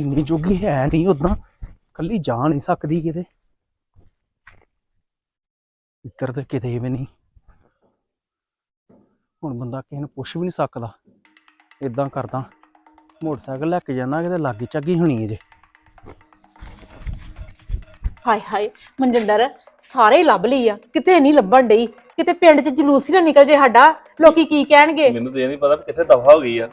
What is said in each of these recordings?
ਇੰਨੀ ਜੋਗੀ ਹੈ ਨਹੀਂ ਉਦਾਂ ਕੱਲੀ ਜਾ ਨਹੀਂ ਸਕਦੀ ਕਿਤੇ। ਇੱਧਰ ਤੇ ਕਿਤੇ ਵੀ ਨਹੀਂ। ਹੁਣ ਬੰਦਾ ਕਿਸੇ ਨੂੰ ਪੁੱਛ ਵੀ ਨਹੀਂ ਸਕਦਾ। ਇਦਾਂ ਕਰਦਾ। ਮੋਟਰਸਾਈਕਲ ਲੈ ਕੇ ਜਾਣਾ ਕਿਤੇ ਲਾਗੀ ਚੱਗੀ ਹੋਣੀ ਹੈ ਜੇ। ਹਾਏ ਹਾਏ ਮਨਜਿੰਦਰ ਸਾਰੇ ਲੱਭ ਲਈ ਆ। ਕਿਤੇ ਨਹੀਂ ਲੱਭਣ ਡਈ। ਕਿਤੇ ਪਿੰਡ 'ਚ ਜਲੂਸ ਹੀ ਨਾ ਨਿਕਲ ਜੇ ਸਾਡਾ। ਲੋਕੀ ਕੀ ਕਹਿਣਗੇ? ਮੈਨੂੰ ਤਾਂ ਇਹ ਨਹੀਂ ਪਤਾ ਵੀ ਕਿੱਥੇ ਦਫਾ ਹੋ ਗਈ ਆ।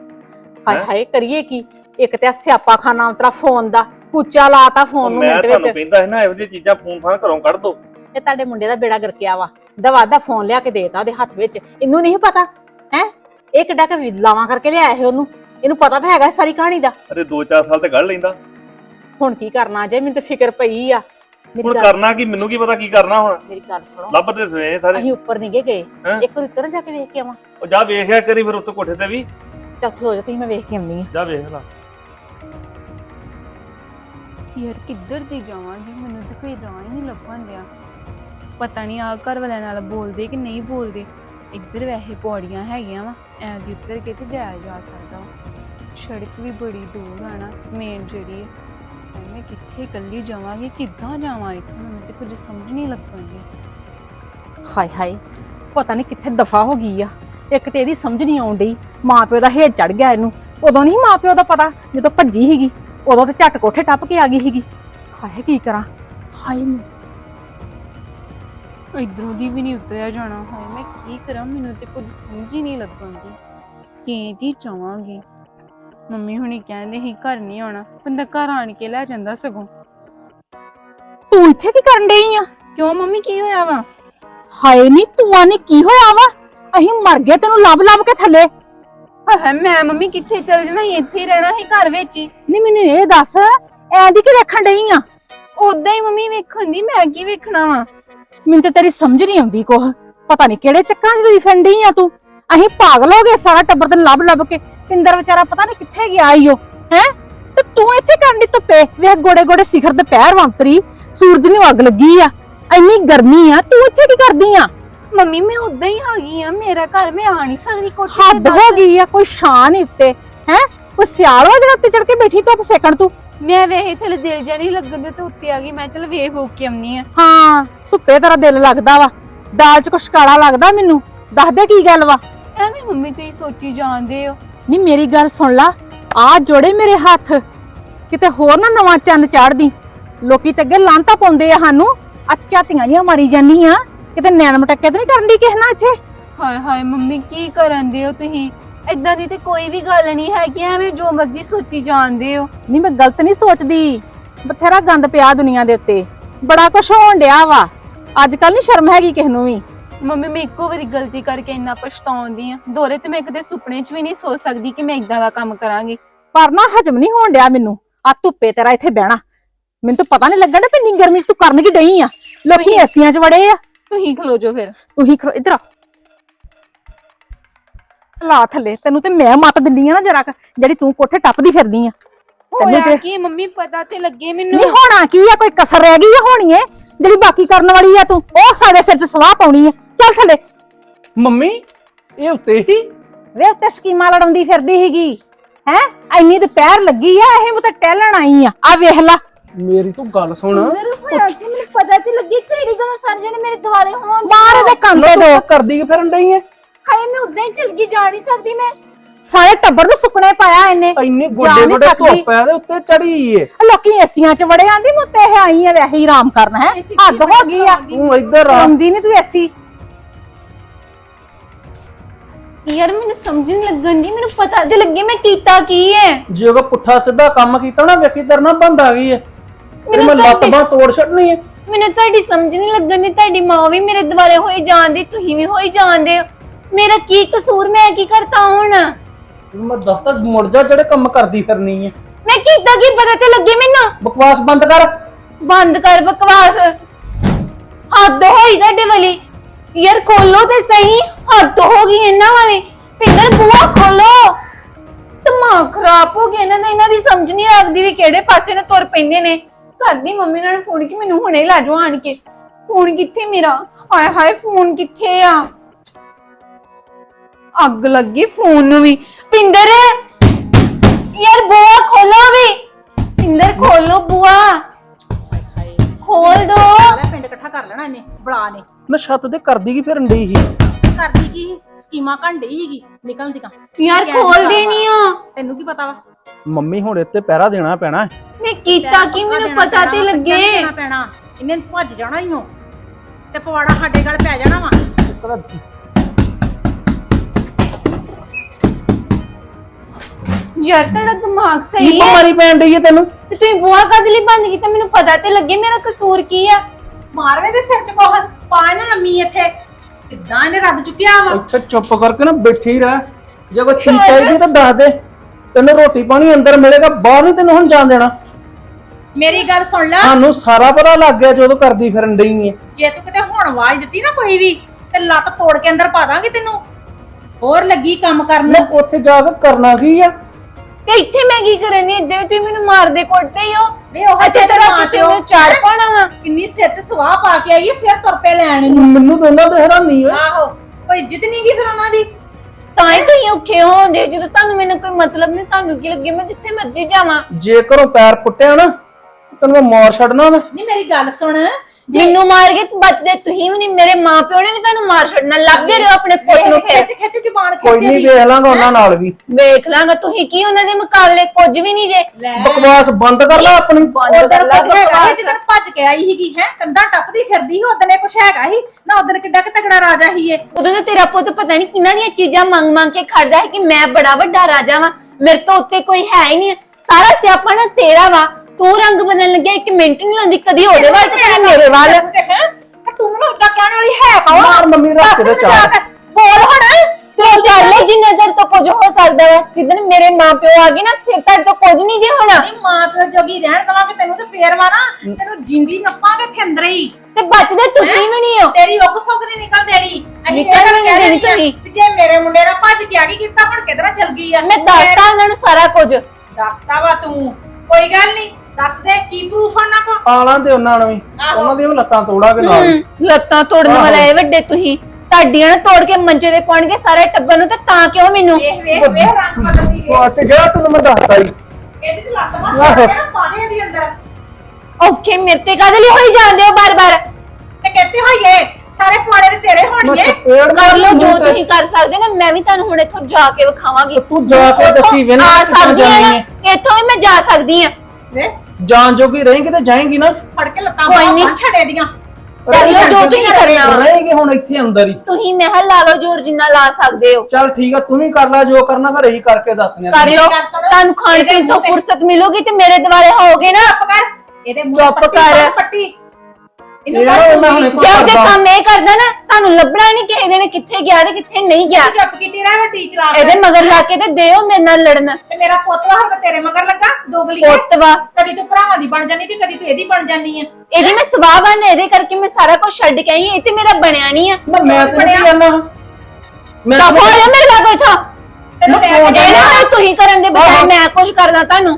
ਹਾਏ ਹਾਏ ਕਰੀਏ ਕੀ? ਇੱਕ ਤੇ ਆਹ ਸਿਆਪਾ ਖਾਨਾ ਉਤਰਾ ਫੋਨ ਦਾ ਕੁੱਚਾ ਲਾਤਾ ਫੋਨ ਨੂੰ ਮੈਂ ਮਿੰਟ ਤੁਹਾਨੂੰ ਵਿੱਚ। ਕਹਿੰਦਾ ਸੀ ਨਾ ਇਹੋ ਜਿਹੀ ਚੀਜ਼ਾਂ ਫੋਨ ਫਾਨ ਘਰੋਂ ਕੱਢ ਦੋ। ਇਹ ਤੁਹਾਡੇ ਮੁੰਡੇ ਦਾ ਬੇੜਾ ਗਰਕਿਆ ਵਾ। ਦਵਾ ਦਾ ਫੋਨ ਲਿਆ ਕੇ ਦੇਤਾ ਉਹਦੇ ਹੱਥ ਵਿੱਚ। ਇਹਨੂੰ ਨਹੀਂ ਪਤਾ? ਹੈ? ਇਹ ਕਿੱਡਾ ਕਿ ਲਾਵਾਂ ਕਰਕੇ ਲਿਆਇਆ ਹੈ ਉਹਨੂੰ? ਇਹਨੂੰ ਪਤਾ ਤਾਂ ਹੈਗਾ ਸਾਰੀ ਕਹਾਣੀ ਦਾ। ਅਰੇ 2-4 ਸਾਲ ਤੇ ਕੱਢ ਲੈਂਦਾ। ਹੁਣ ਕੀ ਕਰਨਾ ਜੇ? ਮੈਨੂੰ ਤਾਂ ਫਿਕਰ ਪਈ ਆ। ਮੇਰੀ ਹੁਣ ਗੱਲ ਕਰਨਾ ਕੀ? ਮੈਨੂੰ ਕੀ ਪਤਾ ਕੀ ਕਰਨਾ ਹੁਣ? ਮੇਰੀ ਗੱਲ ਸੁਣੋ। ਲੱਭਦੇ ਸਵੇ ਸਾਰੇ। ਅਸੀਂ ਉੱਪਰ ਨਹੀਂ ਗਏ। ਹੈਂ? ਇੱਕ ਵਾਰ ਉੱਤਰ ਜਾ ਕੇ ਵੇਖ ਕੇ ਆਵਾਂ। ਉਹ ਜਾ ਵੇਖਿਆ ਕਰੀ ਫਿਰ ਉੱਤੋਂ ਕੋਠੇ ਤੇ ਵੀ। ਚੱਲ ਖਲੋ ਜਾ ਤੁਸੀਂ ਮੈਂ ਵੇਖ ਕੇ ਆਉਂਦੀ ਆ ਜਾ ਵੇਖ ਲੈ। ਯਾਰ ਕਿੱਧਰ ਦੀ ਜਾਵਾਂਗੀ? ਮੈਨੂੰ ਤਾਂ ਕੋਈ ਰਾਹ ਹੀ ਨਹੀਂ ਲੱਭਣ ਦਿਆ। ਪਤਾ ਨਹੀਂ ਆ ਘਰ ਵਾਲਿਆਂ ਨਾਲ ਬੋਲਦੇ ਕਿ ਨਹੀਂ ਬੋਲਦੇ। ਇੱਧਰ ਵੈਸੇ ਪੌੜੀਆਂ ਹੈਗੀਆਂ ਵਾ, ਐਂ ਦੀ ਉੱਤਰ ਕੇ ਤੇ ਜਾਇਆ ਜਾ ਸਕਦਾ ਵਾ। ਸੜਕ ਵੀ ਬੜੀ ਦੂਰ ਆ ਨਾ ਮੇਨ ਜਿਹੜੀ ਹੈ ਹੁਣ ਮੈਂ ਕਿੱਥੇ ਇਕੱਲੀ ਜਾਵਾਂਗੀ, ਕਿੱਦਾਂ ਜਾਵਾਂ ਇੱਥੋਂ? ਮੈਨੂੰ ਤੇ ਕੁਝ ਸਮਝ ਨਹੀਂ ਲੱਗਦੀ ਹਾਏ ਹਾਏ, ਪਤਾ ਨਹੀਂ ਕਿੱਥੇ ਦਫਾ ਹੋ ਗਈ ਆ। ਇੱਕ ਤੇ ਇਹਦੀ ਸਮਝ ਨਹੀਂ ਆਉਣ ਡਈ। ਮਾਂ ਪਿਓ ਦਾ ਹੇਠ ਚੜ ਗਿਆ ਇਹਨੂੰ। ਉਦੋਂ ਨਹੀਂ ਮਾਂ ਪਿਓ ਦਾ ਪਤਾ, ਜਦੋਂ ਭੱਜੀ ਸੀਗੀ। ਉਦੋਂ ਤੇ ਝੱਟ ਕੋਠੇ ਟੱਪ ਕੇ ਆ ਗਈ ਸੀਗੀ। ਹਾਏ ਕੀ ਕਰਾਂ? ਹਾਏ ਇਧਰੋਂ ਦੀ ਵੀ ਨਹੀਂ ਉਤਰਿਆ ਜਾਣਾ। ਹਾਏ ਮੈਂ ਕੀ ਕਰਾਂ? ਮੈਨੂੰ ਤੇ ਕੁਝ ਸਮਝ ਹੀ ਨਹੀਂ ਲੱਗਦੀ ਕਿਹਦੀ ਚਾਹਾਂਗੀ ਮੰਮੀ ਹੁਣੀ ਕਹਿੰਦੇ ਸੀ ਘਰ ਨਹੀਂ ਆਉਣਾ। ਬੰਦਾ ਘਰ ਆਣ ਕੇ ਲੈ ਜਾਂਦਾ ਸਗੋਂ। ਤੂੰ ਇੱਥੇ ਕੀ ਕਰਨ ਡਈ ਆ? ਕਿਉਂ ਮੰਮੀ ਕੀ ਹੋਇਆ ਵਾ? ਹਾਏ ਨਹੀਂ ਤੂੰ ਆਨੇ ਕੀ ਹੋਇਆ ਵਾ? ਅਸੀਂ ਮਰ ਗਏ ਤੈਨੂੰ ਲੱਭ ਲੱਭ ਕੇ ਥੱਲੇ। ਹਾਂ ਮੈਂ ਮੰਮੀ ਕਿੱਥੇ ਚਲ ਜਾਣਾ? ਇੱਥੇ ਹੀ ਰਹਿਣਾ ਸੀ ਘਰ ਵਿੱਚ ਹੀ। ਨਹੀਂ ਮੈਨੂੰ ਇਹ ਦੱਸ ਐਂ ਦੀ ਕੀ ਵੇਖਣ ਡਈ ਆ? ਉਦਾਂ ਹੀ ਮੰਮੀ ਵੇਖਣ ਦੀ ਮੈਂ ਕੀ ਵੇਖਣਾ ਵਾ? ਮੈਨੂੰ ਤੇ ਤੇਰੀ ਸਮਝ ਨਹੀਂ ਆਉਂਦੀ ਕੁਛ। ਪਤਾ ਨਹੀਂ ਕਿਹੜੇ ਚੱਕਰਾਂ 'ਚ ਤੁਸੀਂ ਫੰਡੀ ਆ ਤੂੰ। ਅਸੀਂ ਪਾਗਲ ਹੋ ਗਏ ਸਾਰਾ ਟੱਬਰ ਤੈਨੂੰ ਲੱਭ ਲੱਭ ਕੇ। ਪਿੰਦਰ ਵਿਚਾਰਾ ਪਤਾ ਨਹੀਂ ਕਿੱਥੇ ਗਿਆ ਈ ਉਹ ਹੈ? ਤੇ ਤੂੰ ਇੱਥੇ ਕਰਨ ਦੀ ਧੁੱਪੇ? ਵੇਖ ਗੋੜੇ ਗੋੜੇ ਸਿਖਰ ਦੇ ਪੈਰ ਵੰਤਰੀ ਸੂਰਜ ਨੂੰ ਅੱਗ ਲੱਗੀ ਆ। ਇੰਨੀ ਗਰਮੀ ਆ ਤੂੰ ਇੱਥੇ ਕੀ ਕਰਦੀ ਆ? ਮੰਮੀ ਮੈਂ ਉਦਾਂ ਹੀ ਆ ਗਈ ਆ ਮੇਰਾ ਘਰ ਮੈਂ ਆ ਨਹੀਂ ਸਕਦੀ ਕੋਠੇ ਤੇ ਹੱਦ। ਹੋ ਗਈ ਆ ਕੋਈ ਸ਼ਾਨ ਹੀ ਉੱਤੇ ਹੈ? ਕੋਈ ਸਿਆਲ ਵਾ ਜਿਹੜਾ ਉੱਤੇ ਚੜ ਕੇ ਬੈਠੀ ਧੁੱਪ ਸੇਕਣ ਤੂੰ। ਮੈਂ ਵੇਹੇ ਥਲੇ ਦਿਲ ਜਾ ਨਹੀਂ ਲੱਗਣ ਦੇ ਤੇ ਉੱਤੇ ਆ ਗਈ। ਮੈਂ ਚਲ ਵੇਖ ਵੋਕ ਕੇ ਆਉਣੀ ਆ। ਹਾਂ ਧੁੱਪੇ ਤੇਰਾ ਦਿਲ ਲੱਗਦਾ ਵਾ। ਦਾਲ 'ਚ ਕੁਛ ਕਾਲਾ ਲੱਗਦਾ ਮੈਨੂੰ। ਦੱਸ ਦੇ ਕੀ ਗੱਲ ਵਾ। ਐਵੇਂ ਮੰਮੀ ਤੁਸੀਂ ਸੋਚੀ ਜਾਂਦੇ ਹੋ। ਨੀ ਮੇਰੀ ਗੱਲ ਸੁਣ ਲਾ। ਆ ਜੋੜੇ ਮੇਰੇ ਹੱਥ। ਕਿਤੇ ਹੋਰ ਨਾ ਨਵਾਂ ਚੰਨ ਚਾੜਦੀ। ਲੋਕੀ ਤੇ ਅੱਗੇ ਲਾਂਤਾ ਪਾਉਂਦੇ ਆ ਸਾਨੂੰ। ਅੱਛਾ ਧੀਆਂ ਜੀਆਂ ਮਾਰੀ ਜਾਂਦੀਆਂ ਕਿਤੇ ਨੈਣ ਮਟੱਕੇ ਤੇ ਨਹੀਂ ਕਰਨ ਦੀ ਕਿਸੇ ਨਾਲ ਇੱਥੇ? ਹਾਏ ਹਾਏ ਮੰਮੀ ਕੀ ਕਰਨ ਦੇ ਹੋ ਤੁਸੀਂ? ਏਦਾਂ ਦੀ ਤੇ ਕੋਈ ਵੀ ਗੱਲ ਨਹੀਂ ਹੈ ਕਿ ਐਵੇਂ ਜੋ ਮਰਜ਼ੀ ਸੋਚੀ ਜਾਂਦੇ ਹੋ। ਨਹੀਂ ਮੈਂ ਗਲਤ ਨਹੀਂ ਸੋਚਦੀ। ਬਥੇਰਾ ਗੰਦ ਪਿਆ ਦੁਨੀਆ ਦੇ ਉੱਤੇ। ਬੜਾ ਕੁਛ ਹੋਣ ਡਿਆ ਵਾ। ਅੱਜ ਕੱਲ ਨਹੀਂ ਸ਼ਰਮ ਹੈਗੀ ਕਿਸੇ ਨੂੰ ਵੀ। ਮੰਮੀ ਮੈਂ ਇੱਕੋ ਵਾਰੀ ਗਲਤੀ ਕਰਕੇ ਇੰਨਾ ਪਛਤਾਉਂਦੀ ਆ ਦੋਰੇ ਤੇ ਮੈਂ ਕਦੇ ਸੁਪਨੇ 'ਚ ਵੀ ਨਹੀਂ ਸੋਚ ਸਕਦੀ ਕਿ ਮੈਂ ਇਦਾਂ ਦਾ ਕੰਮ ਕਰਾਂਗੀ। ਪਰ ਨਾ ਹਜਮ ਨਹੀਂ ਹੋਣ ਡਿਆ ਮੈਨੂੰ। ਆ ਧੁੱਪੇ ਤੇਰਾ ਇੱਥੇ ਬਹਿਣਾ। ਮੈਨੂੰ ਤਾਂ ਪਤਾ ਨਹੀਂ ਡਿਆ ਵੀ ਇੰਨੀ ਗਰਮੀ 'ਚ ਤੂੰ ਕਰਨ ਕੀ ਡਈ ਆ? ਲੋਕੀ ਏਸੀਆਂ 'ਚ ਵੜੇ ਆ। ਤੁਸੀਂ ਖਲੋ ਜੋ ਫਿਰ। ਤੂੰ ਖਲੋ ਇਧਰ ਆ। ਲਾ ਥੱਲੇ। ਤੈਨੂੰ ਤੇ ਮੈਂ ਮੱਤ ਦਿੰਦੀ ਆ ਨਾ ਜਰਾ ਜਿਹੜੀ ਤੂੰ ਕੋਠੇ ਟੱਪਦੀ ਫਿਰਦੀ ਆ। ਤੈਨੂੰ ਹੋਇਆ ਤੇ ਕੀ? ਮੰਮੀ ਪਤਾ ਤੇ ਲੱਗੇ ਮੈਨੂੰ। ਨਹੀਂ ਹੋਣਾ ਕੀ ਆ? ਕੋਈ ਕਸਰ ਰਹਿ ਗਈ ਆ ਹੋਣੀ ਏ? ਜਿਹੜੀ ਬਾਕੀ ਕਰਨ ਵਾਲੀ ਆ ਤੂੰ ਉਹ ਸਾਡੇ ਸਿਰ 'ਚ ਸਵਾਹ ਪਾਉਣੀ ਆ ਚੱਲ ਥੱਲੇ। ਮੰਮੀ ਇਹ ਉੱਤੇ ਹੀ? ਵੇ ਉੱਤੇ ਸਕੀਮਾਂ ਲੜਾਉਂਦੀ ਫਿਰਦੀ ਸੀਗੀ। ਹੈ? ਐਨੀ ਤੇ ਪੈਰ ਲੱਗੀ ਆ ਇਹ ਮੁਤੇ ਟਹਿਲਣ ਆਈ ਆ। ਆ ਵੇਖ ਲਾ। ਮੇਰੀ ਤੂੰ ਗੱਲ ਸੁਣ। ਮੇਰੇ ਹੋਇਆ ਕਿ। ਮੈਨੂੰ ਪਤਾ ਤੇ ਲੱਗੀ ਕਿਹੜੀ ਗੱਲ ਸਾਰੇ ਜਣੇ ਮੇਰੇ ਦਿਵਾਲੇ ਹੋਣ ਮਾਰ ਦੇ ਕੰਨ ਤੇ ਦੋ। ਕਰਦੀ ਫਿਰਨ ਡਈ ਐ ਹਾਏ ਮੈਂ ਉਦਾਂ ਹੀ ਚਲ ਗਈ ਜਾ ਨਹੀਂ ਸਕਦੀ ਮੈਂ। ਸਾਰੇ ਟੱਬਰ ਨੂੰ ਸੁਪਨੇ ਪਾਇਆ ਇਹਨੇ। ਇੰਨੇ ਗੋਡੇ ਗੋਡੇ। ਧੁੱਪ ਐ ਦੇ ਉੱਤੇ ਚੜੀ ਏ। ਲੋਕੀ ਏਸੀਆਂ 'ਚ ਵੜੇ ਆਂਦੀ ਮੁੱਤੇ ਇਹ ਆਈ ਆ ਵੈਸੇ ਹੀ ਆਰਾਮ ਕਰਨਾ ਹੈ। ਹੱਦ ਹੋ ਗਈ ਆ। ਤੂੰ ਇੱਧਰ ਆ। ਆਉਂਦੀ ਨਹੀਂ ਤੂੰ ਏਸੀ। ਯਾਰ ਮੈਨੂੰ ਸਮਝ ਨਹੀਂ ਲੱਗਣ ਦੀ ਮੈਨੂੰ ਪਤਾ ਤੇ ਲੱਗੇ ਮੈਂ ਕੀਤਾ ਕੀ ਹੈ ਜੇ ਉਹ ਪੁੱਠਾ ਸਿੱਧਾ ਕੰਮ ਕੀਤਾ ਨਾ ਵੇਖੀ ਤੇਰੇ ਨਾਲ ਬੰਦ ਆ ਗਈ ਏ। ਮੈਨੂੰ ਮੈਂ ਲੱਤ ਬਾਂਹ ਤੋੜ ਛੱਡਣੀ ਏ। ਮੈਨੂੰ ਤੁਹਾਡੀ ਸਮਝ ਨਹੀਂ ਲੱਗਣ ਦੀ ਤੁਹਾਡੀ ਮਾਂ ਵੀ ਮੇਰੇ ਦੁਆਲੇ ਹੋਈ ਜਾਂਦੀ ਤੁਸੀਂ ਵੀ ਹੋਈ ਜਾਂਦੇ ਹੋ। ਮੇਰਾ ਕੀ ਕਸੂਰ ਮੈਂ ਕੀ ਕਰਤਾ ਹੁਣ? ਮੈਂ ਦਫ਼ਤਰ ਮੁੜ ਜਾ ਜਿਹੜੇ ਕੰਮ ਕਰਦੀ ਫਿਰਨੀ ਏ ਮੈਂ ਕੀਤਾ ਕੀ ਪਤਾ ਤੇ ਲੱਗੇ ਮੈਨੂੰ? ਬਕਵਾਸ ਬੰਦ ਕਰ। ਬੰਦ ਕਰ ਬਕਵਾਸ। ਹੱਦ ਹੋਈ ਤੁਹਾਡੇ ਵਾਲੀ। ਯਾਰ ਖੋਲੋ ਤੇ ਸਹੀ ਹੱਦ ਹੋ ਗਈ ਇਹਨਾਂ ਵਾਲੀ। ਸਿੰਦਰ ਬੂਆ ਖੋਲੋ। ਦਿਮਾਗ ਖਰਾਬ ਹੋ ਗਿਆ ਇਹਨਾਂ ਦਾ ਇਹਨਾਂ ਦੀ ਸਮਝ ਨਹੀਂ ਲੱਗਦੀ ਵੀ ਕਿਹੜੇ ਪਾਸੇ ਨੂੰ ਤੁਰ ਪੈਂਦੇ ਨੇ। ਘਰ ਦੀ ਮੰਮੀ ਨਾਲ ਫੋਨ ਕਿ ਮੈਨੂੰ ਹੁਣੇ ਲੈ ਜਾਓ ਆਣ ਕੇ। ਫੋਨ ਕਿੱਥੇ ਮੇਰਾ? ਹਾਏ ਹਾਏ ਫੋਨ ਕਿੱਥੇ ਆ? ਅੱਗ ਲੱਗੀ ਫੋਨ ਨੂੰ ਵੀ। ਪਿੰਦਰ ਯਾਰ ਬੂਆ ਖੋਲੋ ਵੀ। ਪਿੰਦਰ ਖੋਲੋ ਬੂਆ ਖੋਲ ਦੋ। ਸਾਰਾ ਪਿੰਡ ਇਕੱਠਾ ਕਰ ਲੈਣਾ ਇਹਨੇ ਬਲਾ ਨੇ। ਨਾ ਛੱਤ ਤੇ ਕਰਦੀ ਕੀ ਫਿਰਨ ਡਈ ਸੀ? ਕਰਦੀ ਕੀ ਸੀ? ਸਕੀਮਾਂ ਘੰਡੀ ਹੀਗੀ ਨਿਕਲਣ ਦੀਆਂ ਯਾਰ ਖੋਲ ਦੇ ਨਹੀਂ ਆ। ਤੈਨੂੰ ਕੀ ਪਤਾ ਵਾ? ਮੰਮੀ ਹੁਣ ਇੱਥੇ ਪਹਿਰਾ ਦੇਣਾ ਪੈਣਾ। ਹੈ। ਮੈਂ ਕੀਤਾ ਕੀ? ਮੈਨੂੰ ਦੇਣਾ ਪਤਾ ਪੈਣਾ ਤੇ ਲੱਗੇ। ਦੇਣਾ ਪੈਣਾ। ਇਹਨੇ ਭੱਜ ਜਾਣਾ ਹੀ ਹੋ ਤੇ ਪਵਾੜਾ ਸਾਡੇ ਗਲ ਪੈ ਜਾਣਾ ਵਾ। ਯਾਰ ਤੇਰਾ ਦਿਮਾਗ ਕੀ ਸਹੀ ਹੈ? ਬਿਮਾਰੀ ਪੈਣ ਡਈ ਹੈ ਤੈਨੂੰ? ਤੇ ਤੁਸੀਂ ਬੂਆ ਕਦ ਲਈ ਬੰਦ ਕੀਤਾ? ਮੈਨੂੰ ਪਤਾ ਤੇ ਲੱਗੇ ਮੇਰਾ ਕਸੂਰ ਕੀ ਆ। ਮਾਰਵੇ ਦੇ ਸਿਰ ਚ ਕੋਹ ਪਾ ਨਾ ਲੰਮੀ ਇੱਥੇ। ਕਿੱਦਾਂ ਇਹਨੇ ਰੱਦ ਚੁੱਕਿਆ ਵਾ? ਇੱਥੇ ਚੁੱਪ ਕਰਕੇ ਨਾ ਬੈਠੀ ਰਹਿ। ਜੇ ਕੋਈ ਚੀਜ਼ ਚਾਹੀਦੀ ਤਾਂ ਦੱਸ ਦੇ। ਤੈਨੂੰ ਰੋਟੀ ਪਾਣੀ ਅੰਦਰ ਮਿਲੇਗਾ ਬਾਹਰ ਨਹੀਂ ਤੈਨੂੰ ਹੁਣ ਜਾਣ ਦੇਣਾ। ਮੇਰੀ ਗੱਲ ਸੁਣ ਲੈ। ਸਾਨੂੰ ਸਾਰਾ ਪਤਾ ਲੱਗ ਗਿਆ ਜਦੋਂ ਕਰਦੀ ਫਿਰਨ ਡਈ ਹੈ ਜੇ ਤੂੰ ਕਿਤੇ ਹੁਣ ਆਵਾਜ਼ ਦਿੱਤੀ ਨਾ ਕੋਈ ਵੀ ਤੇ ਲੱਤ ਤੋੜ ਕੇ ਅੰਦਰ ਪਾ ਦਾਂਗੇ ਤੈਨੂੰ। ਹੋਰ ਲੱਗੀ ਕੰਮ ਕਰਨ। ਮੈਂ ਉੱਥੇ ਜਾ ਕੇ ਕਰਨਾ ਕੀ ਆ? ਤੇ ਇੱਥੇ ਮੈਂ ਕੀ ਕਰਨੀ ਇੱਦੇ ਤੁਸੀਂ ਮੈਨੂੰ ਮਾਰਦੇ ਕੁੱਟਦੇ ਹੀ ਹੋ। ਵੇ ਉਹ ਅੱਛਾ ਤੇਰਾ ਕਿਤੇ ਮੈਂ ਚਾੜ ਪਾਣਾ ਵਾ। ਕਿੰਨੀ ਸਿਰ 'ਚ ਸਵਾਹ ਪਾ ਕੇ ਆਈ ਹੈ, ਫਿਰ ਤੁਰ ਪਏ ਲੈਣ ਇਹਨੂੰ। ਮੈਨੂੰ ਉਹਨਾਂ ਤੇ ਹੈਰਾਨੀ ਹੋਈ। ਆਹੋ ਕੋਈ ਇੱਜ਼ਤ ਨਹੀਂ ਗਈ ਫਿਰ ਉਹਨਾਂ ਦੀ? ਤਾਂ ਹੀ ਤੁਸੀਂ ਔਖੇ ਹੋਉਂਦੇ ਜਦੋਂ ਤੁਹਾਨੂੰ ਮੈਨੂੰ ਕੋਈ ਮਤਲਬ ਨਹੀਂ ਤੁਹਾਨੂੰ ਕੀ ਲੱਗੇ? ਮੈਂ ਜਿੱਥੇ ਮਰਜ਼ੀ ਜਾਵਾਂ। ਜੇ ਘਰੋਂ ਪੈਰ ਪੁੱਟਿਆ ਨਾ ਤੈਨੂੰ ਮੈਂ ਮਾਰ ਛੱਡਣਾ ਮੈਂ ਨਹੀਂ ਮੇਰੀ ਗੱਲ ਸੁਣ। ਮੈਨੂੰ ਮਾਰ ਕੇ ਬਚਦੇ ਤੁਸੀਂ ਵੀ ਨਹੀਂ ਮੇਰੇ ਮਾਪਿਓ ਨੇ ਵੀ ਤੁਹਾਨੂੰ ਮਾਰ ਛੱਡਣਾ ਲੱਭਦੇ ਰਹੋ ਆਪਣੇ ਪੁੱਤ ਨੂੰ ਫਿਰ। ਖਿੱਚ ਖਿੱਚ ਜ਼ੁਬਾਨ ਕੋਈ ਖਿੱਚ ਨਹੀਂ ਇਹਦੀ। ਵੇਖ ਲਾਂਗਾ ਉਹਨਾਂ ਨਾਲ ਵੀ। ਵੇਖ ਲਾਂਗਾ ਤੁਸੀਂ ਕੀ ਉਹਨਾਂ ਦੇ ਮੁਕਾਬਲੇ ਕੁਝ ਵੀ ਨਹੀਂ ਜੇ। ਲੈ। ਬਕਵਾਸ ਬੰਦ ਕਰ ਲੈ ਆਪਣੀ। ਬੰਦ ਕਰ ਉਧਰ ਲਾ ਬਕਵਾਸ। ਜਦੋਂ ਭੱਜ ਕੇ ਆਈ ਸੀਗੀ ਹੈ? ਕੰਧਾਂ ਟੱਪਦੀ ਫਿਰਦੀ ਸੀ ਉਦੋਂ ਇਹ ਕੁਝ ਹੈਗਾ ਸੀ। ਨਾ ਉਦੋਂ ਕਿੱਡਾ ਕਿ ਤਗੜਾ ਰਾਜਾ ਸੀ ਇਹ। ਉਦੋਂ ਤਾਂ ਤੇਰਾ ਪੁੱਤ ਪਤਾ ਨਹੀਂ ਕਿੰਨਾ ਦੀਆਂ ਚੀਜ਼ਾਂ ਮੰਗ ਮੰਗ ਕੇ ਖੜਦਾ ਹੈ ਕਿ ਮੈਂ ਬੜਾ ਵੱਡਾ ਰਾਜਾ ਵਾਂ ਮੇਰੇ ਤੋਂ ਉੱਤੇ ਕੋਈ ਹੈ ਹੀ ਨਹੀਂ। ਸਾਰਾ ਸਿਆਪਾ ਨਾ ਤੇਰਾ ਵਾ। ਤੂੰ ਰੰਗ ਬਦਲਣ ਲੱਗਿਆ ਇੱਕ ਮਿੰਟ ਨਹੀਂ ਲਾਉਂਦੀ ਕਦੀ ਉਹਦੇ ਵੱਲ ਤੇ ਕਦੀ ਮੇਰੇ ਵੱਲ। ਹੈਂ? ਤੇ ਤੂੰ ਮੈਨੂੰ ਉਦਾਂ ਕਹਿਣ ਵਾਲੀ ਹੈ ਕੌਣ? ਮਾਰ ਮੰਮੀ ਰੱਖ ਦੇ ਚਾਹ। ਬੋਲ ਹੁਣ। ਤੂੰ ਕਰ ਲੈ ਜਿੰਨੇ ਦਰ ਤੋਂ ਕੁਝ ਹੋ ਸਕਦਾ ਹੈ ਜਿੱਦਨ ਮੇਰੇ ਮਾਪਿਓ ਆ ਗਏ ਨਾ ਫਿਰ ਤੁਹਾਡੇ ਤੋਂ ਕੁਝ ਨਹੀਂ ਜੇ ਹੋਣਾ। ਨਹੀਂ ਮਾਂ ਪਿਓ ਜੋਗੀ ਰਹਿਣ ਦਵਾਂਗੇ ਤੈਨੂੰ ਤੇ ਫੇਰ ਵਾ ਨਾ। ਤੈਨੂੰ ਜਿੰਦੀ ਨੱਪਾਂਗੇ ਇੱਥੇ ਅੰਦਰ ਹੀ। ਤੇ ਬਚਦੇ ਤੁਸੀਂ ਵੀ ਨਹੀਂ ਹੋ? ਤੇਰੀ ਉੱਗ ਸੁੱਗ ਨਹੀਂ ਨਿਕਲ ਦੇਣੀ ਅਸੀਂ ਨਿਕਲ ਨਹੀਂ ਕਹਿ ਦੇਣੀ। ਵੀ ਜੇ ਮੇਰੇ ਮੁੰਡੇ ਨਾਲ ਭੱਜ ਕੇ ਆ ਗਈ ਕਿਸਤਾ ਫੜ ਕੇ ਤੇਰਾ ਚਲ ਗਈ ਆ? ਮੈਂ ਦੱਸਤਾ ਉਹਨਾਂ ਨੂੰ ਸਾਰਾ ਕੁਝ। ਦੱਸਤਾ ਵਾ ਤੂੰ। ਕੋਈ ਗੱਲ ਨਹੀਂ ਦੱਸ ਦੇ ਕੀ ਪ੍ਰੂਫ ਆ ਨਾ ਕੋ ਆਲਾਂ ਤੇ ਉਹਨਾਂ ਨੂੰ ਵੀ। ਆਹੋ। ਉਹਨਾਂ ਦੀਆਂ ਵੀ ਲੱਤਾਂ ਤੋੜਾਂਗੇ ਨਾਲ। ਹੂੰ, ਲੱਤਾਂ ਤੋੜਨ ਆਹੋ। ਵਾਲਾ ਇਹ ਵੱਡੇ ਤੁਸੀਂ। ਤੁਹਾਡੀਆਂ ਨਾ ਤੋੜ ਕੇ ਮੰਜੇ ਤੇ ਪਾਉਣਗੇ ਸਾਰੇ ਟੱਬਰ ਨੂੰ ਤੇ ਤਾਂ ਕਿਉਂ ਮੈਨੂੰ? ਵੇਖ ਵੇਖ ਵੇਖ ਰੰਗ ਬਦਲਦੀ ਵੇਖ। ਉਹ ਅੱਛਾ ਜਾ ਤੈਨੂੰ ਮੈਂ ਦੱਸਤਾ ਜੀ। ਇਹਦੀ ਤੇ ਲੱਤ ਆਹੋ। ਮਾਰ ਨਾ ਸਾਰੇ ਦੀ ਅੰਦਰ। ਔਖੇ ਮੇਰੇ ਤੇ ਕਾਹਦੇ ਲਈ ਹੋਈ ਜਾਂਦੇ ਹੋ ਬਾਰ-ਬਾਰ? ਤੇ ਕਹਤੇ ਹੋਈਏ ਸਾਰੇ ਪੁਆੜੇ ਤੇ ਤੇਰੇ ਮੈਂ ਹੋਣਗੇ ਚਪੇੜ ਕਰ ਲਓ ਜੋ ਤੇ। ਤੁਸੀਂ ਕਰ ਸਕਦੇ ਨਾ ਮੈਂ ਵੀ ਤੁਹਾਨੂੰ ਹੁਣ ਇੱਥੋਂ ਜਾ ਕੇ ਵਿਖਾਵਾਂਗੀ। ਤੂੰ ਜਾ ਕੇ ਦੱਸੀ ਵੇ ਨਾ ਆ ਕਿੱਥੋਂ ਸਕਦੀ ਜਾਣੀ ਨਾ ਹੈ ਇੱਥੋਂ ਵੀ ਮੈਂ ਜਾ ਸਕਦੀ ਆ। ਵੇ ਜਾਨ ਜੋਗੀ ਰਹੇਂਗੀ ਤੇ ਜਾਏਂਗੀ ਨਾ। ਫੜ ਕੇ ਲੱਤਾਂ ਕੋਈ ਨੀ। ਛੜੇ ਦੀਆਂ। ਕਰ ਲਓ ਜੋ ਤੁਸੀਂ ਕਰਨਾ ਵਾ। ਰਹੇਂਗੀ ਹੁਣ ਇੱਥੇ ਅੰਦਰ ਹੀ। ਤੁਸੀਂ ਮਹਿਲ ਲਾ ਲਓ ਜੋਰ ਜਿੰਨਾ ਲਾ ਸਕਦੇ ਹੋ। ਚੱਲ ਠੀਕ ਆ ਤੂੰ ਵੀ ਕਰ ਲੈ ਜੋ ਕਰਨਾ ਘਰੇ ਹੀ ਕਰਕੇ ਦੱਸਨੇ ਕਰ ਲਓ। ਗੱਲ ਸੁਣੋ। ਤੁਹਾਨੂੰ ਖਾਣ ਪੀਣ ਤੋਂ ਫੁਰਸਤ ਮਿਲੂਗੀ ਤੇ ਮੇਰੇ ਦੁਆਲੇ ਹੋਗੇ ਨਾ। ਚੁੱਪ ਕਰ। ਇਹਦੇ ਮੂੰਹ ਚੁੱਪ ਪੱਟੀ ਕਰ। ਪੱਟੀ। ਇਹਨੂੰ ਯਾਰ, ਕਰ ਮੈਂ ਹੁਣੇ ਤੂੰ ਕੋਈ- ਜੇ ਜੇ ਕਰਦਾ। ਕੰਮ ਇਹ ਕਰਦਾ ਨਾ ਤੁਹਾਨੂੰ ਲੱਭਣਾ ਨਹੀਂ ਕਿਸੇ ਦੇ ਨੇ ਕਿੱਥੇ ਗਿਆ ਤੇ ਕਿੱਥੇ ਨਹੀਂ ਗਿਆ ਚੁੱਪ ਕੀਤੀ ਰਹਿ ਵੱਡੀ ਚਲਾ ਕੇ। ਇਹਦੇ ਮਗਰ ਲਾ ਕੇ ਤੇ ਦਿਓ ਮੇਰੇ ਨਾਲ ਲੜਨ ਤੇ ਮੇਰਾ ਪੁੱਤ ਵਾ ਹੁਣ ਤੇਰੇ ਮਗਰ ਲੱਗਾ ਦੋਗਲੀ ਪੁੱਤ ਵਾ ਕਦੀ ਤੂੰ ਭਰਾਵਾਂ ਦੀ ਬਣ ਜਾਨੀ ਤੇ ਕਦੀ ਤੂੰ ਇਹਦੀ ਬਣ ਜਾਨੀ ਆ ਇਹਦੀ ਮੈਂ ਸਵਾਹ ਬਣ ਇਹਦੇ ਕਰਕੇ ਮੈਂ ਸਾਰਾ ਕੁਝ ਛੱਡ ਕੇ ਆਈ ਇਹ ਤੇ ਮੇਰਾ ਬਣਿਆ ਨਹੀਂ ਆ ਨਾ ਮੈਂ ਤੈਨੂੰ ਕੀ ਕਹਿਣਾ ਮੈਂ ਤਾਂ ਹੋ ਜਾ ਮੇਰੇ ਲਾਗੋ ਇੱਥੋਂ ਤੈਨੂੰ ਲੈ ਕੇ ਇਹ ਨਾ ਤੁਸੀਂ ਕਰਨ ਦੇ ਬਜਾਏ। ਮੈਂ ਕੁਝ ਕਰਦਾ ਤੁਹਾਨੂੰ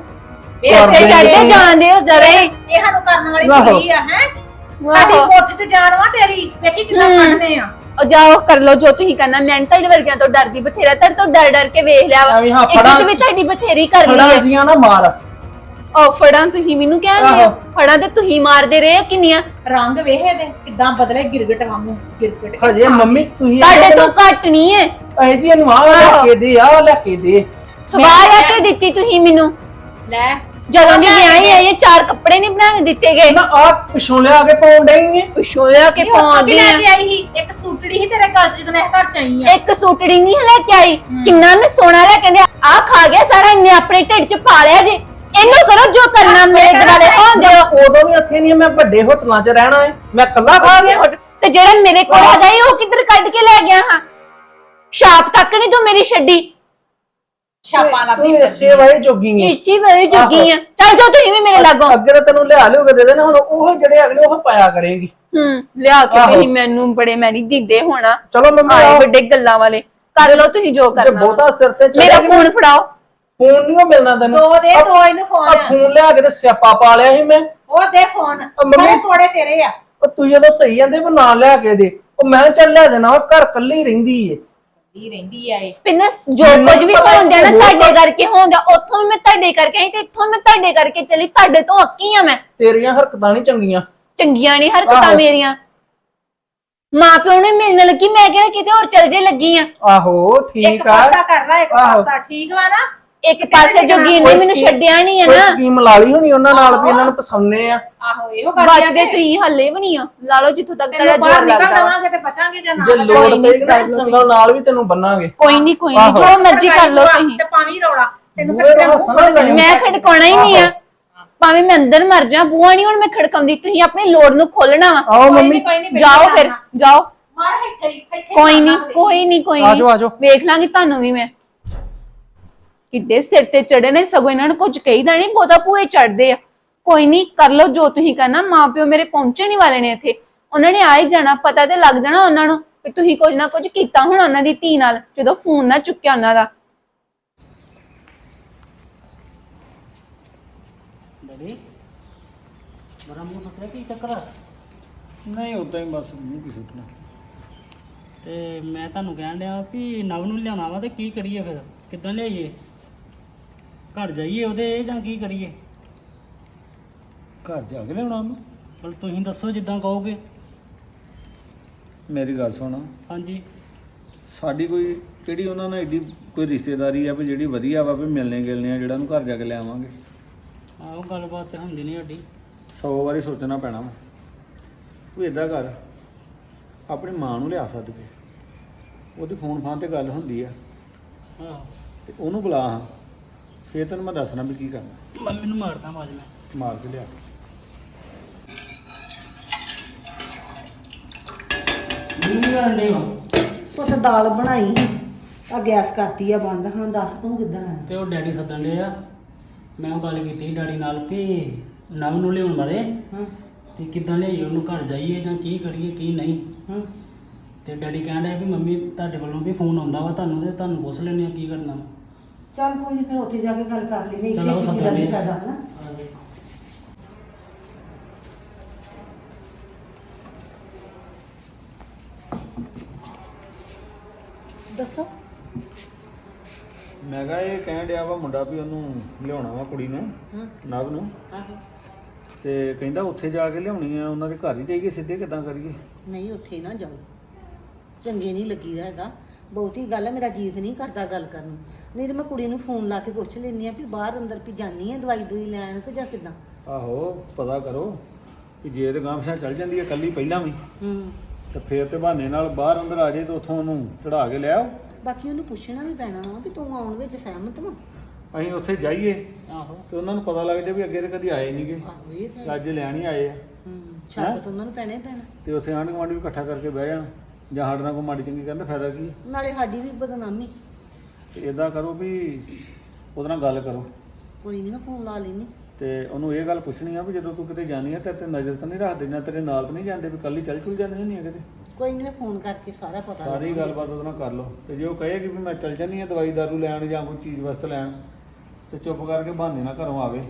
ਇਹ ਇੱਥੇ ਕਰਦੇ ਚੜਦੇ। ਜਾਂਦੇ ਹੋ ਜਰੇ ਇਹ ਸਾਨੂੰ ਕਰਨ ਵਾਲੀ ਆਹੋ। ਕੁੜੀ ਆ ਹੈ ਸਾਡੀ ਕੋਠ ਤੇ ਜਾਨ ਵਾ ਤੇਰੀ। ਵੇਖੀ ਕਿੰਨਾ ਹੂੰ। ਆ। ਉਹ ਜਾਓ ਕਰ ਲਓ ਜੋ ਤੁਸੀਂ ਕਰਨਾ। ਮੈਂ ਨੀ ਤੁਹਾਡੇ ਵਰਗਿਆਂ ਤੋਂ ਡਰਦੀ ਬਥੇਰਾ ਤੁਹਾਡੇ ਤੋਂ ਡਰ ਡਰ ਕੇ ਵੇਖ ਲਿਆ ਵਾ। ਐਵੇਂ ਹਾਂ, ਇੱਕ ਫੜਾਂ- ਤੇ ਵੀ ਤੁਹਾਡੀ ਬਥੇਰੀ ਕਰ ਲਈ ਫੜਾ ਹੈ ਜੀਆਂ ਨਾ ਮਾਰ। ਉਹ ਫੜਾਂ ਤੁਸੀਂ ਮੈਨੂੰ ਕਹਿੰਦੇ ਹੋ ਆਹੋ। ਫੜਾਂ ਤੇ ਤੁਸੀਂ ਮਾਰਦੇ ਰਹੇ ਹੋ ਕਿੰਨੀਆਂ? ਰੰਗ ਵੇਖੇ ਦੇ ਕਿੱਦਾਂ ਬਦਲੇ ਗਿਰਗਟ ਵਾਂਗੂ ਗਿਰਗਟ ਹਜੇ ਮੰਮੀ ਤੁਸੀਂ ਤੁਹਾਡੇ ਤੋਂ ਘੱਟ ਨਹੀਂ ਹੈ ਇਹ ਜੀ ਇਹਨੂੰ ਆ ਲੈ ਆਹੋ। ਕੇ ਦੇ ਆ ਲੈ ਕੇ ਦੇ। ਸਵਾਹ ਆ ਕੇ ਦਿੱਤੀ ਤੁਸੀਂ ਮੈਨੂੰ। ਲੈ। ਜਦੋਂ ਦੀ ਵਿਆਹੀ ਆਈ ਹੈ ਚਾਰ ਕੇ ਦਿੱਤੇ ਗਏ। ਨਾ ਆ ਪਿਛੋਂ ਲਿਆ ਕੇ ਪਾਉਣ ਡਈ ਏ। ਪਿਛੋ ਲਿਆ ਕੇ ਪਾਉਂਦੀ ਆ। ਆਈ ਸੀ। ਇੱਕ ਸੂਟੜੀ ਸੀ ਤੇਰੇ ਗਲ 'ਚ ਜਦੋਂ ਇਹ ਘਰ ਚ ਆਈ ਆ। ਇੱਕ ਸੂਟੜੀ ਨਹੀਂ ਲੈ ਕੇ ਆਈ। ਕਿੰਨਾ ਮੈਂ ਸੋਨਾ ਲੈ ਕਹਿੰਦੇ ਆ। ਖਾ ਗਿਆ ਸਾਰਾ ਇਹਨੇ ਆਪਣੇ ਢਿੱਡ 'ਚ ਪਾ ਲਿਆ ਜੇ। ਇਹਨੂੰ ਕਰੋ ਜੋ ਕਰਨਾ ਮੇਰੇ ਦੁਆਲੇ ਹੋਂਦੇ ਹੋ ਉਦੋਂ ਵੀ ਇੱਥੇ ਨਹੀਂ ਮੈਂ ਵੱਡੇ ਹੋਟਲਾਂ 'ਚ ਰਹਿਣਾ ਏ। ਮੈਂ ਇਕੱਲਾ ਖਾ ਗਿਆ। ਤੇ ਜਿਹੜਾ ਮੇਰੇ ਕੋਲ ਹੈਗਾ ਈ, ਉਹ ਕਿੱਧਰ ਕੱਢ ਕੇ ਲੈ ਗਿਆ ਹਾਂ? ਛਾਪ ਤੱਕ ਨਹੀਂ ਤੂੰ ਮੇਰੀ ਛੱਡੀ। ਛਾਪਾਂ ਲੱਭਦੀ ਤੂੰ ਇਸੇ ਵਾਏ ਜੋਗੀ ਏ ਇਸੀ ਵਾਰੀ ਜੁਗੀ ਆ। ਚੱਲ ਜਾਓ ਤੁਸੀਂ ਵੀ ਮੇਰੇ ਲਾਗੋਂ। ਅੱਗੇ ਤਾਂ ਤੈਨੂੰ ਲਿਆ ਲਿਓ ਕੇ ਦੇ ਦੇਣਾ ਹੁਣ ਉਹ ਜਿਹੜੇ ਅਗਲੇ ਉਹ ਪਾਇਆ ਕਰੇਗੀ। ਹੂੰ ਲਿਆ ਕੇ ਆਹੋ। ਤੁਸੀਂ ਮੈਨੂੰ ਬੜੇ ਮੈਂ ਨਹੀਂ ਦਿੰਦੇ ਹੋਣਾ। ਚਲੋ ਮੰਮੀ ਆਏ ਆਓ ਵੱਡੇ ਗੱਲਾਂ ਵਾਲੇ। ਕਰ ਲਓ ਤੁਸੀਂ ਜੋ ਜੇ ਕਰਨਾ। ਵਾ। ਬਹੁਤਾ ਸਿਰ ਤੇ ਮੇਰਾ ਚੜ੍ਹੇਗੀ ਨਾ, ਫੋਨ ਫੜਾਓ। ਫੋਨ ਨਹੀਂ ਮਿਲਣਾ ਤੈਨੂੰ। ਦੋ ਦੇ ਦੋ ਇਹਨੂੰ ਆ ਫੋਨ ਫੋਨ ਲਿਆ ਕੇ ਤੇ ਸਿਆਪਾ ਪਾ ਲਿਆ ਸੀ ਮੈਂ। ਉਹ ਦੇ ਫੋਨ। ਮੰਮੀ- ਸਾਰੇ ਸੋੜੇ ਤੇਰੇ ਆ। ਉਹ ਤੂੰ ਜਦੋਂ ਸਹੀ ਜਾਂਦੇ ਉਹ ਨਾ ਲਿਆ ਕੇ ਦੇ। ਉਹ ਮੈਂ ਚੱਲ ਲਿਆ ਦੇਣਾ ਉਹ ਘਰ ਕੱਲੀ ਰਹਿੰਦੀ ਏ। ਹੀ ਰਹਿੰਦੀ ਆ ਇਹ। ਪਿੰਦਰ ਜੋ ਕੁਝ ਵੀ ਡਿਆ ਨਾ ਤੁਹਾਡੇ ਕਰਕੇ ਹੋਂਦਾ ਉੱਥੋਂ ਵੀ ਮੈਂ ਤੁਹਾਡੇ ਕਰਕੇ ਆਈ ਤੇ ਇੱਥੋਂ ਮੈਂ ਤੁਹਾਡੇ ਕਰਕੇ ਚਲੀ ਤੁਹਾਡੇ ਤੋਂ ਅੱਕੀ ਆ ਮੈਂ। ਤੇਰੀਆਂ ਹਰਕਤਾਂ ਨਹੀਂ ਚੰਗੀਆਂ। ਚੰਗੀਆਂ ਨਹੀਂ ਹਰਕਤਾਂ ਆਹੋ। ਮੇਰੀਆਂ। ਮਾਂ ਪਿਓ ਨੇ ਮਿਲਣ ਲੱਗੀ ਮੈਂ ਕਿਹੜਾ ਕਿਤੇ ਹੋਰ ਚਲ ਜੇ ਲੱਗੀ ਆ। ਆਹੋ ਇੱਕ ਠੀਕ ਆ। ਪਾਸਾ ਕਰ ਲੈ ਇੱਕ ਆਹੋ। ਪਾਸਾ। ਠੀਕ ਵਾ ਨਾ? ਇੱਕ ਪਾਸੇ ਜੋਗੀ ਨੇ ਮੈਨੂੰ ਛੱਡਿਆ ਨਹੀਂ ਆ ਕੋਈ ਨਾ। ਸਕੀਮ ਲਾ ਲਈ ਹੋਣੀ ਉਹਨਾਂ ਨਾਲ ਵੀ ਇਹਨਾਂ ਨੂੰ ਪਸੰਦਨੇ ਆ। ਆਹੋ ਇਹੋ ਗੱਲ ਬਚਦੇ ਤੁਸੀਂ ਹੱਲੇ ਵੀ ਨਹੀਂ ਆ। ਲਾ ਲਓ ਜਿੱਥੋਂ ਤੱਕ ਤੇਰਾ ਤੈਨੂੰ ਬਾਹਰ ਜੋਰ ਨਿਕਲ ਲੱਗਦਾ ਵਾ। ਜਾਵਾਂਗੇ ਤੇ ਬਚਾਂਗੇ ਜਾਂ ਨਾ ਜੇ ਬਚਾਂਗੇ। ਲੋੜ ਕਰ ਲਓ ਸੰਗਲ ਨਾਲ ਵੀ ਤੈਨੂੰ ਬੰਨਾਂਗੇ। ਕੋਈ ਨਹੀਂ ਕੋਈ ਨਹੀਂ ਆਹੋ। ਜੋ ਮਰਜ਼ੀ ਕਰ ਲਓ ਤੁਸੀਂ। ਤੇ ਪਾਵੀਂ ਰੌਲਾ। ਤੈਨੂੰ ਬੂਹੇ ਫਿਰ ਹੱਥ ਨਾਲ ਲਾਈਂ। ਮੈਂ ਖੜਕਾਉਣਾ ਹੀ ਨਹੀਂ ਆ। ਭਾਵੇਂ ਮੈਂ ਅੰਦਰ ਮਰ ਜਾ ਬੂਆ ਨਹੀਂ ਹੁਣ ਮੈਂ ਖੜਕਾਉਂਦੀ ਤੁਸੀਂ ਆਪਣੀ ਲੋੜ ਨੂੰ ਖੋਲਣਾ ਵਾ। ਆਓ ਮੰਮੀ। ਕੋਈ ਜਾਓ ਫਿਰ ਜਾਓ। ਮਾਰ ਇੱਥੇ ਹੀ, ਇੱਥੇ ਕੋਈ ਨਹੀਂ ਮਾਰ ਦੇ। ਕੋਈ ਨਹੀਂ ਕੋਈ ਆਜੋ, ਨਹੀਂ ਆਜੋ। ਵੇਖ ਲਾਂਗੀ ਤੁਹਾਨੂੰ ਵੀ ਮੈਂ। ਕਿੱਡੇ ਸਿਰ ਤੇ ਚੜੇ ਨੇ ਸਗੋਂ ਇਹਨਾਂ ਨੂੰ ਕੁਝ ਕਹੀਦਾ ਨਹੀਂ ਬਹੁਤਾ ਭੂਏ ਚੜਦੇ ਆ। ਕੋਈ ਨਹੀਂ ਕਰ ਲਓ ਜੋ ਤੁਸੀਂ ਕਰਨਾ ਮਾਂ ਪਿਓ ਮੇਰੇ ਪਹੁੰਚਣ ਹੀ ਵਾਲੇ ਨੇ ਇੱਥੇ। ਉਹਨਾਂ ਨੇ ਆ ਹੀ ਜਾਣਾ ਪਤਾ ਤੇ ਲੱਗ ਜਾਣਾ ਉਹਨਾਂ ਨੂੰ ਕਿ ਤੁਸੀਂ ਕੁਝ ਨਾ ਕੁਝ ਕੀਤਾ ਹੁਣ ਉਹਨਾਂ ਦੀ ਧੀ ਨਾਲ ਜਦੋਂ ਫੋਨ ਨਾ ਚੁੱਕਿਆ ਉਹਨਾਂ ਦਾ। ਡੈਡੀ ਬੜਾ ਮੂੰਹ ਸੁੱਟਿਆ ਕੀ ਚੱਕਰ ਆ? ਨਹੀਂ ਉਦਾਂ ਹੀ ਬਸ ਮੂੰਹ ਕੀ ਸੁੱਟਣਾ। ਤੇ ਮੈਂ ਤੁਹਾਨੂੰ ਕਹਿਣ ਡਿਆ ਵੀ ਨਵ ਨੂੰ ਲਿਆਉਣਾ ਵਾ ਤੇ ਕੀ ਕਰੀਏ ਫਿਰ? ਕਿੱਦਾਂ ਲਿਆਈਏ? ਘਰ ਜਾਈਏ ਉਹਦੇ ਜਾਂ ਕੀ ਕਰੀਏ? ਘਰ ਜਾ ਕੇ ਲਿਆਉਣਾ ਉਹਨੂੰ। ਚਲ ਤੁਸੀਂ ਦੱਸੋ ਜਿੱਦਾਂ ਕਹੋਗੇ। ਮੇਰੀ ਗੱਲ ਸੁਣ। ਹਾਂਜੀ। ਸਾਡੀ ਕੋਈ ਕਿਹੜੀ ਉਹਨਾਂ ਨਾਲ ਏਡੀ ਕੋਈ ਰਿਸ਼ਤੇਦਾਰੀ ਆ ਵੀ ਜਿਹੜੀ ਵਧੀਆ ਵਾ ਵੀ ਮਿਲਣੇ ਗਿਲਣੇ ਆ ਜਿਹੜਾ ਉਹਨੂੰ ਘਰ ਜਾ ਕੇ ਲਿਆਵਾਂਗੇ। ਆਹੋ ਗੱਲਬਾਤ ਤੇ ਹੁੰਦੀ ਨਹੀਂ ਸਾਡੀ। 100 ਵਾਰੀ ਸੋਚਣਾ ਪੈਣਾ ਵਾ। ਤੂੰ ਇਦਾਂ ਕਰ ਆਪਣੀ ਮਾਂ ਨੂੰ ਲਿਆ ਕੇ। ਉਹਦੀ ਫੋਨ ਫਾਨ ਤੇ ਗੱਲ ਹੁੰਦੀ ਆ। ਆਹੋ ਤੇ ਉਹਨੂੰ ਬੁਲਾ ਹਾਂ। ਫੇਰ ਤੈਨੂੰ ਮੈਂ ਦੱਸਣਾ ਵੀ ਕੀ ਕਰਨਾ। ਮੰਮੀ ਨੂੰ ਮਾਰਦਾ ਮਾਜ ਮੈਂ ਮਾਰ ਕੇ ਲਿਆ। ਕਰਨ ਡਈ ਵਾ ਪੁੱਤ ਦਾਲ ਬਣਾਈ ਆ ਗੈਸ ਕਰਤੀ ਆ ਬੰਦ। ਹਾਂ ਦੱਸ ਤੂੰ ਕਿੱਦਾਂ ਆਇਆ ਤੇ ਉਹ ਡੈਡੀ ਸੱਦਣ ਡੇ ਆ। ਮੈਂ ਉਹ ਗੱਲ ਕੀਤੀ ਡੈਡੀ ਨਾਲ ਕਿ ਨਵ ਨੂੰ ਲਿਆਉਣ ਵਾਲੇ ਹਾਂ। ਤੇ ਕਿੱਦਾਂ ਲਿਆਈਏ ਉਹਨੂੰ ਘਰ ਜਾਈਏ ਜਾਂ ਕੀ ਕਰੀਏ ਕੀ ਨਹੀਂ। ਹਾਂ। ਤੇ ਡੈਡੀ ਕਹਿਣ ਡਿਆ ਵੀ ਮੰਮੀ ਤੁਹਾਡੇ ਵੱਲੋਂ ਵੀ ਫੋਨ ਆਉਂਦਾ ਵਾ ਤੁਹਾਨੂੰ ਤੇ ਤੁਹਾਨੂੰ ਪੁੱਛ ਲੈਣੇ ਆ ਕੀ ਕਰਨਾ ਵਾ। ਚੱਲ ਕੋਈ ਨਹੀਂ ਫਿਰ ਉੱਥੇ ਜਾ ਕੇ ਗੱਲ ਕਰ ਲੈਣੀ ਚਲੋ ਇੱਥੇ ਸੱਦ ਲੈਂਦੇ ਆ। ਫਾਇਦਾ ਹਨਾ? ਦੱਸੋ। ਮੈਂ ਕਿਹਾ ਇਹ ਕਹਿਣ ਡਿਆ ਵਾ ਮੁੰਡਾ ਵੀ ਉਹਨੂੰ ਲਿਆਉਣਾ ਵਾ ਕੁੜੀ ਨੂੰ ਹਾਂ। ਨਵ ਨੂੰ। ਆਹੋ। ਤੇ ਕਹਿੰਦਾ ਉੱਥੇ ਜਾ ਕੇ ਲਿਆਉਣੀ ਆ ਉਹਨਾਂ ਦੇ ਘਰ ਹੀ ਜਾਈਏ ਸਿੱਧੇ ਕਿੱਦਾਂ ਕਰੀਏ? ਨਹੀਂ ਉੱਥੇ ਨਾ ਜਾਓ। ਚੰਗੇ ਨਹੀਂ ਲੱਗੀਦਾ ਹੈਗਾ। ਬਹੁਤੀ ਗੱਲ ਹੈ ਮੇਰਾ ਜੀਤ ਨਹੀਂ ਕਰਦਾ ਗੱਲ ਕਰਨ ਨੂੰ। ਨਹੀਂ ਤੇ ਮੈਂ ਕੁੜੀ ਨੂੰ ਫੋਨ ਲਾ ਕੇ ਪੁੱਛ ਲੈਂਦੀ ਆ ਵੀ ਬਾਹਰ ਅੰਦਰ ਵੀ ਜਾਨੀ ਆ ਦਵਾਈ ਦੂਈ ਲੈਣ ਕਿ ਜਾਂ ਕਿਦਾਂ? ਆਹੋ ਪਤਾ ਕਰੋ ਕਿ ਜੇ ਤੇ ਗਾਮਸ਼ਾ ਚੱਲ ਜਾਂਦੀ ਹੈ ਕੱਲੀ ਪਹਿਲਾਂ ਵੀ। ਹੂੰ। ਤੇ ਫੇਰ ਤੇ ਬਹਾਨੇ ਨਾਲ ਬਾਹਰ ਅੰਦਰ ਆ ਜੇ ਤੇ ਉੱਥੋਂ ਉਹਨੂੰ ਚੜਾ ਕੇ ਲਿਆਓ ਬਾਕੀ ਉਹਨੂੰ ਪੁੱਛਣਾ ਵੀ ਪੈਣਾ ਵਾ ਵੀ ਤੂੰ ਆਉਣ ਵਿੱਚ ਸਹਿਮਤ ਵਾ। ਅਸੀਂ ਉੱਥੇ ਜਾਈਏ ਆਹੋ। ਤੇ ਉਹਨਾਂ ਨੂੰ ਪਤਾ ਲੱਗ ਜਾਏ ਵੀ ਅੱਗੇ ਤੇ ਕਦੀ ਆਏ ਨਹੀਂਗੇ ਆਹੋ ਇਹ ਤਾਂ ਅੱਜ ਲੈਣ ਹੀ ਆਏ ਆ। ਹੂੰ ਛੱਡ ਤਾਂ ਉਹਨਾਂ ਨੂੰ ਪੈਣਾ ਹੀ ਪੈਣਾ। ਤੇ ਉੱਥੇ ਆਂਢ ਗੁਆਂਢ ਵੀ ਇਕੱਠਾ ਕਰਕੇ ਬਹਿ ਜਾਣ। ਜਾਂ ਸਾਡੇ ਨਾਲ ਕੋਈ ਮਾੜੀ ਚੰਗੀ ਕਰਨ ਦਾ ਫਾਇਦਾ ਕੀ? ਹੈ? ਨਾਲੇ ਸਾਡੀ ਵੀ ਬਦਨਾਮੀ। ਤੇ ਇਦਾਂ ਕਰੋ ਵੀ ਉਹਦੇ ਨਾਲ ਗੱਲ ਕਰੋ। ਕੋਈ ਨਹੀਂ ਮੈਂ ਫੋਨ ਲਾ ਲੈਣੀ ਤੇ ਉਹਨੂੰ ਇਹ ਗੱਲ ਪੁੱਛਣੀ ਆ ਵੀ ਜਦੋਂ ਤੂੰ ਕਿਤੇ ਜਾਣੀ ਆ ਤੇ ਤੇ ਨਜ਼ਰ ਤਾਂ ਨਹੀਂ ਰੱਖਦੇ ਨਾ ਤੇਰੇ ਨਾਲ ਤਾਂ ਨਹੀਂ ਜਾਂਦੇ ਵੀ ਕੱਲੀ ਚੱਲ ਚੁਲ ਜਾਂਦੇ ਨਹੀਂ ਆ ਕਿਤੇ? ਕੋਈ ਨਹੀਂ ਮੈਂ ਫੋਨ ਕਰਕੇ ਸਾਰਾ ਪਤਾ ਸਾਰੀ ਗੱਲਬਾਤ ਉਹਦੇ ਨਾਲ ਕਰ ਲਓ। ਤੇ ਜੇ ਉਹ ਕਹੇਗੀ ਵੀ ਮੈਂ ਚੱਲ ਜਾਂਦੀ ਆ ਦਵਾਈ ਦਾਰੂ ਲੈਣ ਜਾਂ ਕੋਈ ਚੀਜ਼ ਵਸਤ ਲੈਣ ਤੇ ਚੁੱਪ ਕਰਕੇ ਬਹਾਨੇ ਨਾਲ ਘਰੋਂ ਆਵੇ।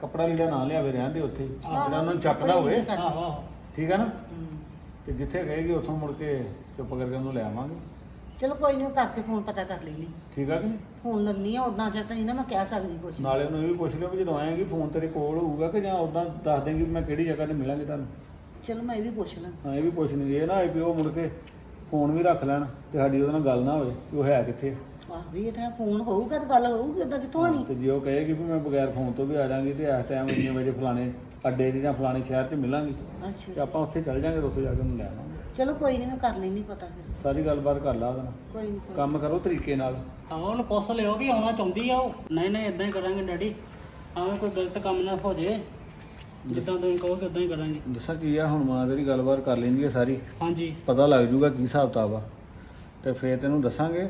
ਕੱਪੜਾ ਲੀੜਾ ਨਾ ਲਿਆਵੇ ਰਹਿਣ ਦੇ ਉੱਥੇ। ਜਿਹੜਾ ਉਹਨਾਂ ਨੂੰ ਚੱਕਣਾ ਹੋਵੇ। ਆਹੋ ਠੀਕ ਆ ਨਾ? ਹੂੰ। ਤੇ ਜਿੱਥੇ ਕਹੇਗੀ ਉੱਥੋਂ ਮੁੜ ਕੇ ਚੁੱਪ ਕਰਕੇ ਉਹਨੂੰ ਲੈ ਆਵਾਂਗੇ। ਚਲੋ ਕੋਈ ਨਹੀਂ ਕਰਕੇ ਫੋਨ ਪਤਾ ਕਰ ਲੈਣੀ ਠੀਕ ਆ ਕਿ ਨਹੀਂ? ਫੋਨ ਲੰਨੀ ਆ ਉਦਾਂ ਜਾਂ ਤਾਂ ਨਹੀਂ ਨਾ ਮੈਂ ਕਹਿ ਸਕਦੀ ਕੁਝ ਨਾਲੇ ਉਹਨੂੰ ਇਹ ਵੀ ਪੁੱਛ ਲਿਓ ਵੀ ਜਦੋਂ ਆਏਗੀ ਫੋਨ ਤੇਰੇ ਕੋਲ ਹੋਊਗਾ ਕਿ ਜਾਂ ਉਦਾਂ ਦੱਸ ਦੇਂਗੀ ਵੀ ਮੈਂ ਕਿਹੜੀ ਜਗ੍ਹਾ ਤੇ ਮਿਲਾਂਗੇ ਤੁਹਾਨੂੰ? ਚਲੋ ਮੈਂ ਇਹ ਵੀ ਪੁੱਛ ਲਾਂ। ਹਾਂ ਇਹ ਵੀ ਪੁੱਛ ਨਹੀਂ ਇਹ ਨਾ ਹੋਏ ਵੀ ਉਹ ਮੁੜ ਕੇ ਫੋਨ ਵੀ ਰੱਖ ਲੈਣ ਤੇ ਸਾਡੀ ਉਹਦੇ ਨਾਲ ਗੱਲ ਨਾ ਹੋਵੇ ਕਿ ਉਹ ਹੈ ਕਿੱਥੇ। ਆਹ ਵੀ ਇਹ ਤਾਂ ਫੋਨ ਹੋਊਗਾ ਤਾਂ ਗੱਲ ਹੋਊਗੀ ਉਦਾਂ ਕਿੱਥੋਂ ਆਣੀ ਤੇ ਜੇ ਉਹ ਕਹੇਗੀ ਵੀ ਮੈਂ ਬਗੈਰ ਫੋਨ ਤੋਂ ਵੀ ਆ ਜਾਾਂਗੀ ਤੇ ਇਸ ਟਾਈਮ ਇੰਨੇ ਵਜੇ ਫਲਾਣੇ ਅੱਡੇ 'ਤੇ ਜਾਂ ਫਲਾਣੇ ਸ਼ਹਿਰ 'ਚ ਮਿਲਾਂਗੇ ਤੇ ਅੱਛਾ। ਆਪਾਂ ਉੱਥੇ ਚੱਲ ਜਾਾਂਗੇ ਤੇ ਉੱਥੇ ਜਾ ਕੇ ਉਹਨੂੰ ਲੈ ਆਵਾਂਗੇ। ਚਲੋ ਕੋਈ ਨਹੀਂ ਮੈਂ ਕਰ ਲੈਣੀ ਪਤਾ ਫਿਰ। ਸਾਰੀ ਗੱਲਬਾਤ ਕਰ ਲਾ ਉਹਦੇ ਨਾਲ। ਕੋਈ ਨਹੀਂ ਕੰਮ ਕਰੋ ਤਰੀਕੇ ਨਾਲ। ਆਹੋ ਉਹਨੂੰ ਪੁੱਛ ਲਿਓ ਵੀ ਆਉਣਾ ਚਾਹੁੰਦੀ ਆ ਉਹ। ਨਹੀਂ ਨਹੀਂ ਇਦਾਂ ਹੀ ਕਰਾਂਗੇ ਡੈਡੀ। ਆਵੇਂ ਕੋਈ ਗਲਤ ਕੰਮ ਨਾ ਹੋ ਜੇ। ਜਿੱਦਾਂ ਤੁਸੀਂ ਕਹੋਗੇ ਉਦਾਂ ਹੀ ਕਰਾਂਗੇ। ਦੱਸਾਂ ਕੀ ਆ ਹੁਣ ਮਾਂ ਤੇਰੀ ਗੱਲਬਾਤ ਕਰ ਲੈਂਦੀ ਹੈ ਸਾਰੀ। ਹਾਂਜੀ। ਪਤਾ ਲੱਗ ਜੂਗਾ ਕੀ ਹਿਸਾਬ ਕਿਤਾਬ ਆ। ਤੇ ਫੇਰ ਤੈਨੂੰ ਦੱਸਾਂਗੇ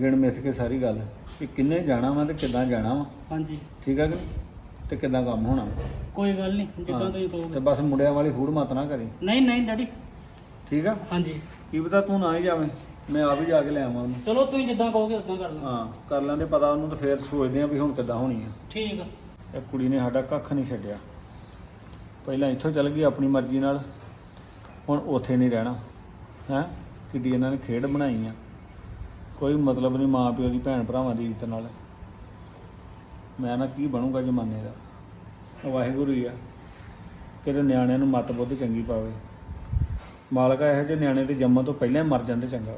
ਗਿਣ ਮਿਥ ਕੇ ਸਾਰੀ ਗੱਲ। ਕਿ ਕਿੰਨੇ ਜਾਣਾ ਵਾ ਤੇ ਕਿੱਦਾਂ ਜਾਣਾ ਵਾ। ਹਾਂਜੀ। ਠੀਕ ਆ ਕਿ ਨਹੀਂ? ਤੇ ਕਿੱਦਾਂ ਕੰਮ ਹੋਣਾ ਵਾ। ਕੋਈ ਗੱਲ ਨਹੀਂ ਜਿੱਦਾਂ ਹਾਂ। ਤੁਸੀਂ ਤੇ ਕਹੋਗੇ ਬਸ ਮੁੰਡਿਆਂ ਵਾਲੀ ਫੂਡ ਮਤ ਨਾ ਕਰੀ। ਨਹੀਂ ਨਹੀਂ ਡੈਡੀ। ਠੀਕ ਆ? ਹਾਂਜੀ। ਕੀ ਪਤਾ ਤੂੰ ਨਾ ਹੀ ਜਾਵੇਂ। ਮੈਂ ਆਪ ਹੀ ਜਾ ਕੇ ਲੈ ਆਵਾਂ ਉਹਨੂੰ। ਚਲੋ ਤੁਸੀਂ ਜਿੱਦਾਂ ਕਹੋਗੇ ਉਦਾਂ ਕਰ ਲਓ ਹਾਂ ਕਰ ਲੈਂਦੇ ਪਤਾ ਉਹਨੂੰ ਤੇ ਫੇਰ ਸੋਚਦੇ ਆ ਵੀ ਹੁਣ ਕਿੱਦਾਂ ਹੋਣੀ ਆ। ਠੀਕ ਆ। ਇਹ ਕੁੜੀ ਨੇ ਸਾਡਾ ਕੱਖ ਨਹੀਂ ਛੱਡਿਆ। ਪਹਿਲਾਂ ਇੱਥੋਂ ਚੱਲ ਗਈ ਆਪਣੀ ਮਰਜ਼ੀ ਨਾਲ। ਹੁਣ ਉੱਥੇ ਨਹੀਂ ਰਹਿਣਾ। ਹੈ? ਕਿੱਡੀ ਇਹਨਾਂ ਨੇ ਖੇਡ ਬਣਾਈ ਆ। ਕੋਈ ਮਤਲਬ ਨਹੀਂ ਮਾਂ ਪਿਓ ਦੀ ਭੈਣ ਭਰਾਵਾਂ ਦੀ ਇੱਜ਼ਤ ਨਾਲ। ਮੈਂ ਨਾ ਕੀ ਬਣੂਗਾ ਜਮਾਨੇ ਦਾ? ਵਾਹਿਗੁਰੂ ਹੀ ਆ। ਕਿਤੇ ਨਿਆਣਿਆਂ ਨੂੰ ਮੱਤ ਬੁੱਧ ਚੰਗੀ ਪਾਵੇ। ਮਾਲਕਾ ਇਹੋ ਜਿਹੇ ਨਿਆਣੇ ਤੇ ਜੰਮਣ ਤੋਂ ਪਹਿਲਾਂ ਹੀ ਮਰ ਜਾਂਦੇ ਚੰਗਾ।